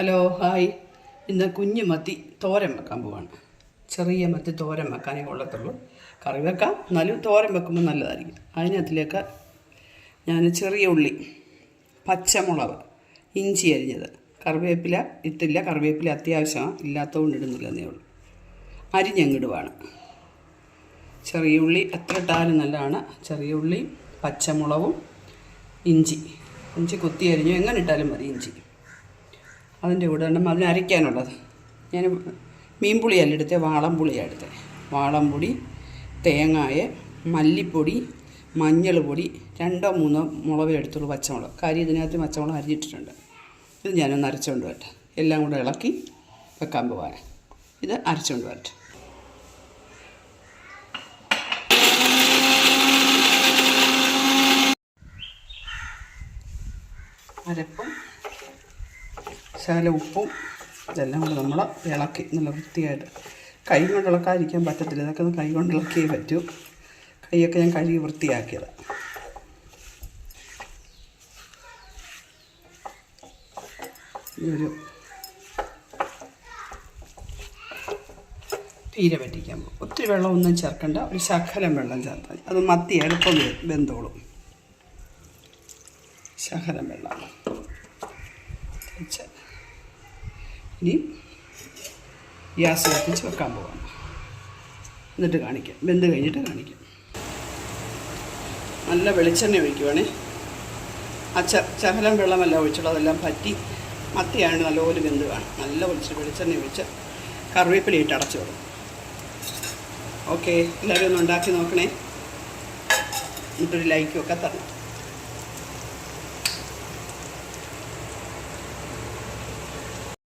Hello hi ഇന്ന് കുഞ്ഞു മത്തി തോരൻ വെക്കാൻ പോവാണ്. ചെറിയ മത്തി തോരൻ വെക്കാനേ കൊള്ളത്തുള്ളൂ. കറി വെക്കാം എന്നാലും തോരൻ വെക്കുമ്പോൾ നല്ലതായിരിക്കും. അതിനകത്തിലേക്ക് ഞാൻ ചെറിയ ഉള്ളി പച്ചമുളക് ഇഞ്ചി അരിഞ്ഞത്. കറിവേപ്പില ഇട്ടില്ല കറിവേപ്പില അത്യാവശ്യമാണ്. ഇല്ലാത്തതുകൊണ്ട് ഇടുന്നില്ലെന്നേ ഉള്ളൂ. അരിഞ്ഞങ്ങിടുവാണ് ചെറിയ ഉള്ളി എത്ര ഇട്ടാലും നല്ലതാണ്. ചെറിയ ഉള്ളി പച്ചമുളകും ഇഞ്ചി. ഇഞ്ചി കുത്തി അരിഞ്ഞു. എങ്ങനെ ഇട്ടാലും മതി ഇഞ്ചി. അതിന്റെ കൂടെ ഉണ്ടെങ്കിൽ അതിന് അരയ്ക്കാനുള്ളത്. ഞാൻ മീൻപുളിയല്ല എടുത്തത് വാളംപുളിയാണ് എടുത്തത് വാളംപുളി തേങ്ങായ മല്ലിപ്പൊടി മഞ്ഞൾ പൊടി രണ്ടോ മൂന്നോ മുളക് എടുത്തുള്ളൂ പച്ചമുളക്. കാര്യം ഇതിനകത്ത് പച്ചമുളക് അരിഞ്ഞിട്ടിട്ടുണ്ട്. ഇത് ഞാനൊന്ന് അരച്ചുകൊണ്ട് വരട്ടെ. എല്ലാം കൂടെ ഇളക്കി വെക്കാൻ പോവാൻ ഇത് അരച്ചുകൊണ്ട് വരട്ടെ. അരപ്പും ശകല ഉപ്പും ഇതെല്ലാം കൂടെ നമ്മൾ ഇളക്കി നല്ല വൃത്തിയായിട്ട്. കൈ കൊണ്ട് ഇളക്കാതിരിക്കാൻ പറ്റത്തില്ല. ഇതൊക്കെ ഒന്ന് കൈ കൊണ്ട് ഇളക്കിയേ പറ്റൂ. കൈയൊക്കെ ഞാൻ കഴുകി വൃത്തിയാക്കിയത്. ഒരു തീരെ പറ്റിക്കാൻ പോകും ഒത്തിരി വെള്ളമൊന്നും ചേർക്കണ്ട. ഒരു ശകലം വെള്ളം ചേർത്താൽ അത് മത്തി എളുപ്പം വെന്തോളും. ശകലം വെള്ളം. ഇനി ഗ്യാസ് കത്തിച്ച് വെക്കാൻ പോകാം എന്നിട്ട് കാണിക്കാം. വെന്ത് കഴിഞ്ഞിട്ട് കാണിക്കാം. നല്ല വെളിച്ചെണ്ണ ഒഴിക്കുവാണേ. ആ ച ചഹലം വെള്ളമല്ല ഒഴിച്ചുള്ളൂ അതെല്ലാം പറ്റി മത്തിയാണ് നല്ലപോലെ വെന്ത് കാണും നല്ല ഒഴിച്ച് വെളിച്ചെണ്ണ ഒഴിച്ച് കറിവേപ്പില ഇട്ട് അടച്ചു വിടും ഓക്കെ എല്ലാവരും ഒന്ന് ഉണ്ടാക്കി നോക്കണേ. എന്നിട്ടൊരു ലൈക്കും ഒക്കെ തരണം.